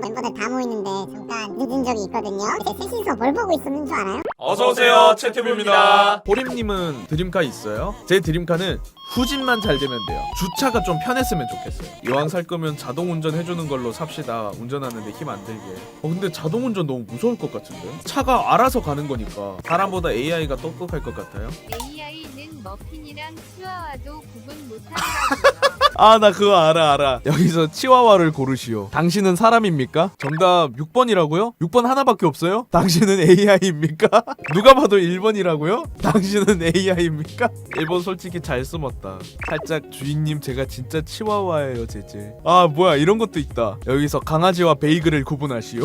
멤버들 다 모이는데 잠깐 늦은 적이 있거든요. 제 셋이서 뭘 보고 있었는 줄 알아요? 어서 오세요 채튜브입니다. 보림님은 드림카 있어요? 제 드림카는 후진만 잘 되면 돼요. 주차가 좀 편했으면 좋겠어요. 이왕 살 거면 자동 운전 해주는 걸로 삽시다. 운전하는데 힘 안 들게. 어 근데 자동 운전 너무 무서울 것 같은데? 차가 알아서 가는 거니까 사람보다 AI가 똑똑할 것 같아요. AI는 머핀이랑 치와와도 구분 못하더라고요. 아 나 그거 알아 알아. 여기서 치와와를 고르시오. 당신은 사람입니까? 정답 6번이라고요? 6번 하나밖에 없어요? 당신은 AI입니까? 누가 봐도 1번이라고요? 당신은 AI입니까? 1번 솔직히 잘 숨었다. 살짝 주인님 제가 진짜 치와와예요 제재. 아 뭐야 이런 것도 있다. 여기서 강아지와 베이글을 구분하시오.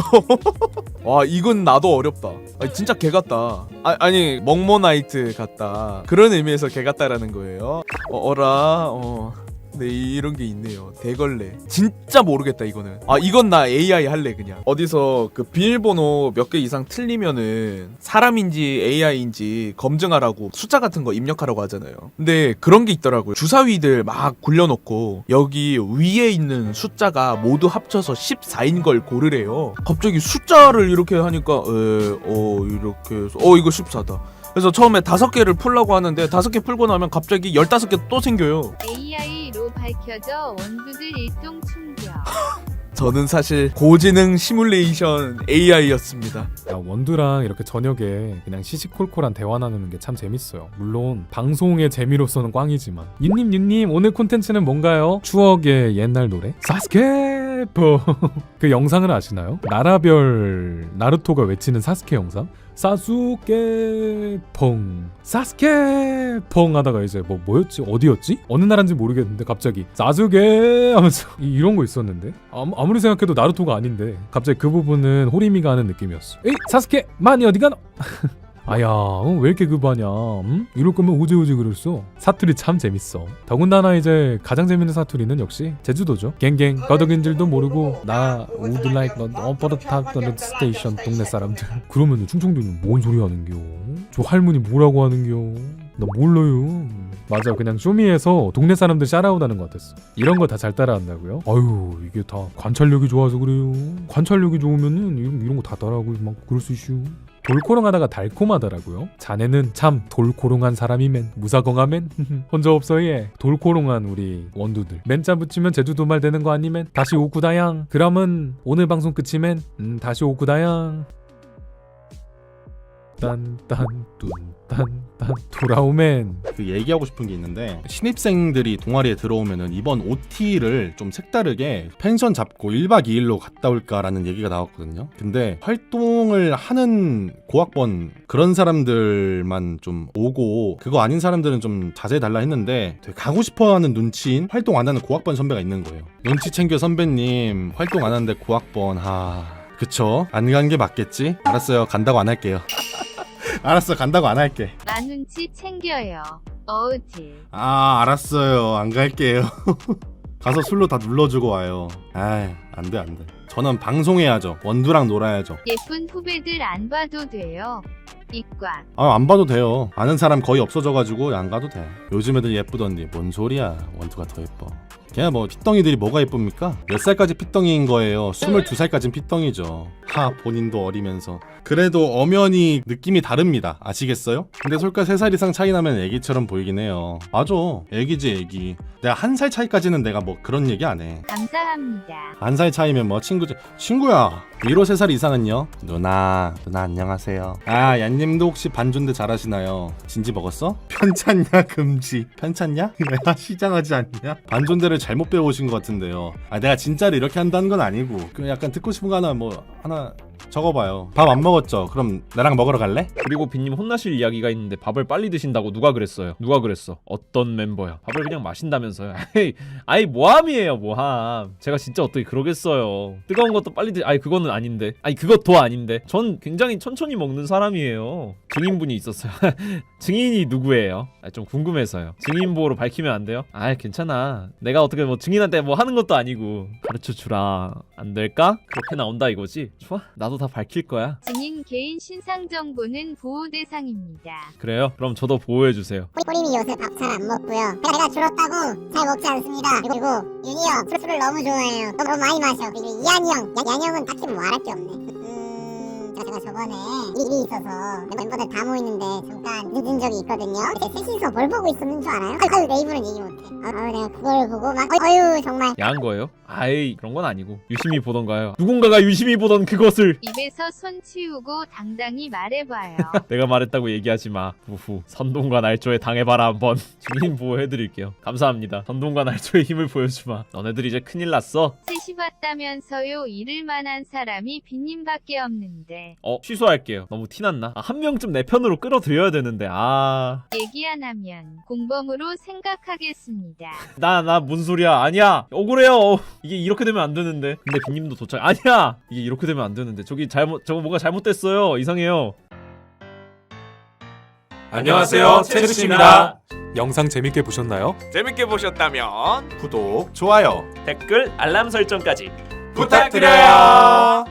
와 이건 나도 어렵다. 아니, 진짜 개 같다. 아, 아니 먹모나이트 같다. 그런 의미에서 개 같다라는 거예요. 어, 어라 어. 네 이런 게 있네요. 대걸레. 진짜 모르겠다 이거는. 아 이건 나 AI 할래 그냥. 어디서 그 비밀번호 몇 개 이상 틀리면은 사람인지 AI인지 검증하라고 숫자 같은 거 입력하라고 하잖아요. 근데 그런 게 있더라고요. 주사위들 막 굴려놓고 여기 위에 있는 숫자가 모두 합쳐서 14인 걸 고르래요. 갑자기 숫자를 이렇게 하니까 에, 어 이렇게 해서 어 이거 14다. 그래서 처음에 다섯 개를 풀라고 하는데 다섯 개 풀고 나면 갑자기 열다섯 개 또 생겨요. AI로 밝혀져 원두들 일종 충격. 저는 사실 고지능 시뮬레이션 AI였습니다. 야, 원두랑 이렇게 저녁에 그냥 시시콜콜한 대화 나누는 게 참 재밌어요. 물론 방송의 재미로서는 꽝이지만 윤님 윤님 오늘 콘텐츠는 뭔가요? 추억의 옛날 노래? 사스케 포 그 영상을 아시나요? 나라별 나루토가 외치는 사스케 영상? 사수케퐁. 사스케퐁 하다가 이제 뭐 뭐였지? 어디였지? 어느 나라인지 모르겠는데 갑자기 사수게 하면서 이- 이런 거 있었는데? 아무, 아무 리 생각해도 나루토가 아닌데 갑자기 그 부분은 호리미가 하는 느낌이었어. 에이 사스케 많이 어디 가노 아야 어, 왜 이렇게 급하냐 음? 이럴 거면 오지오지 그랬어. 사투리 참 재밌어. 더군다나 이제 가장 재밌는 사투리는 역시 제주도죠. 갱갱 거덕인 줄도 모르고 나 would like upper top the 동네 사람들. 그러면 충청도는 뭔 소리 하는겨? 저 할머니 뭐라고 하는겨? 나 몰라요. 맞아 그냥 쇼미에서 동네 사람들 샤라웃하는 것 같았어. 이런 거 다 잘 따라한다고요? 아유 이게 다 관찰력이 좋아서 그래요. 관찰력이 좋으면은 이런, 이런 거 다 따라하고 막 그럴 수 있슈 돌코롱하다가 달콤하더라고요. 자네는 참 돌코롱한 사람이맨 무사공하맨. 혼자 없어 얘 돌코롱한 우리 원두들. 맨자 붙이면 제주도 말 되는 거 아니면 다시 오구다양. 그러면 오늘 방송 끝이면 음 다시 오구다양 딴딴 딴딴 돌아오맨 그 얘기하고 싶은 게 있는데 신입생들이 동아리에 들어오면은 이번 OT를 좀 색다르게 펜션 잡고 1박 2일로 갔다 올까라는 얘기가 나왔거든요. 근데 활동을 하는 고학번 그런 사람들만 좀 오고 그거 아닌 사람들은 좀 자제해 달라 했는데 되게 가고 싶어 하는 눈치인 활동 안 하는 고학번 선배가 있는 거예요. 눈치 챙겨 선배님 활동 안 하는데 고학번 하 그쵸 안 간 게 맞겠지? 알았어요 간다고 안 할게요. 알았어 간다고 안 할게. 나 눈치 챙겨요. 어우지. 아 알았어요 안 갈게요 가서 술로 다 눌러주고 와요 아이 안돼 안돼 저는 방송해야죠 원두랑 놀아야죠 예쁜 후배들 안 봐도 돼요. 이과. 아 안 봐도 돼요 아는 사람 거의 없어져가지고 안 가도 돼 요즘 애들 예쁘던데 뭔 소리야 원두가 더 예뻐 걔뭐 피덩이들이 뭐가 예쁩니까? 몇 살까지 피덩이인 거예요 22살까진 피덩이죠 하 본인도 어리면서 그래도 엄연히 느낌이 다릅니다 아시겠어요? 근데 솔까 3살 이상 차이 나면 애기처럼 보이긴 해요 맞아 애기지 애기 내가 한 살 차이까지는 내가 뭐 그런 얘기 안해 감사합니다. 한 살 차이면 뭐 친구지 친구야 위로 3살 이상은요? 누나 누나 안녕하세요 아 얀님도 혹시 반존대 잘하시나요? 진지 먹었어? 편찮냐 금지 편찮냐? 내가 시장하지 않냐? 반존대를 잘못 배우신 것 같은데요 아 내가 진짜로 이렇게 한다는 건 아니고 그 약간 듣고 싶은 거 하나 뭐 하나 적어봐요 밥 안 먹었죠? 그럼 나랑 먹으러 갈래? 그리고 빈님 혼나실 이야기가 있는데 밥을 빨리 드신다고 누가 그랬어요? 누가 그랬어? 어떤 멤버야? 밥을 그냥 마신다면서요? 아이, 아이 모함이에요 모함. 제가 진짜 어떻게 그러겠어요? 뜨거운 것도 빨리 드. 아이 그거는 아닌데. 아니 그것도 아닌데. 전 굉장히 천천히 먹는 사람이에요. 증인분이 있었어요. 증인이 누구예요? 아, 좀 궁금해서요. 증인 보호로 밝히면 안 돼요? 아 괜찮아. 내가 어떻게 뭐 증인한테 뭐 하는 것도 아니고 가르쳐 주라. 안 될까? 그렇게 나온다 이거지? 좋아. 나도 다 밝힐 거야. 증인 개인 신상 정보는 보호 대상입니다. 그래요? 그럼 저도 보호해 주세요. 호림이 요새 밥 잘 안 먹고요. 배가 줄었다고 잘 먹지 않습니다. 그리고 윤희 형 술을 너무 좋아해요. 너무 많이 마셔. 그리고 이한이 형, 야- 양 형은 딱히 뭐 말할 게 없네. 음, 제가 저번에 일이 있어서 멤버들 다 모이는데 잠깐 늦은 적이 있거든요. 그때 셋이서 뭘 보고 있었는 줄 알아요? 아유 내 입으로는 얘기 못해. 아유 내가 그걸 보고 막 어유 정말 야한 거예요? 아이 그런 건 아니고 유심히 보던가요. 누군가가 유심히 보던 그것을 입에서 손 치우고 당당히 말해봐요. 내가 말했다고 얘기하지 마. 후후. 선동과 날조에 당해봐라 한번. 증인 보호해드릴게요. 감사합니다. 선동과 날조의 힘을 보여주마. 너네들 이제 큰일 났어. 셋이 봤다면서요 잃을 만한 사람이 빈님밖에 없는데 어 취소할게요. 너무 티났나? 아, 한 명쯤 내 편으로 끌어들여야 되는데 아. 얘기 안 하면 공범으로 생각하겠습니다. 나 나 뭔 소리야? 아니야. 억울해요. 어, 이게 이렇게 되면 안 되는데. 근데 빈님도 도착. 아니야. 이게 이렇게 되면 안 되는데. 저기 잘못 저거 뭔가 잘못됐어요. 이상해요. 안녕하세요, 체르씨입니다. 영상 재밌게 보셨나요? 재밌게 보셨다면 구독, 좋아요. 댓글 알람 설정까지 부탁드려요.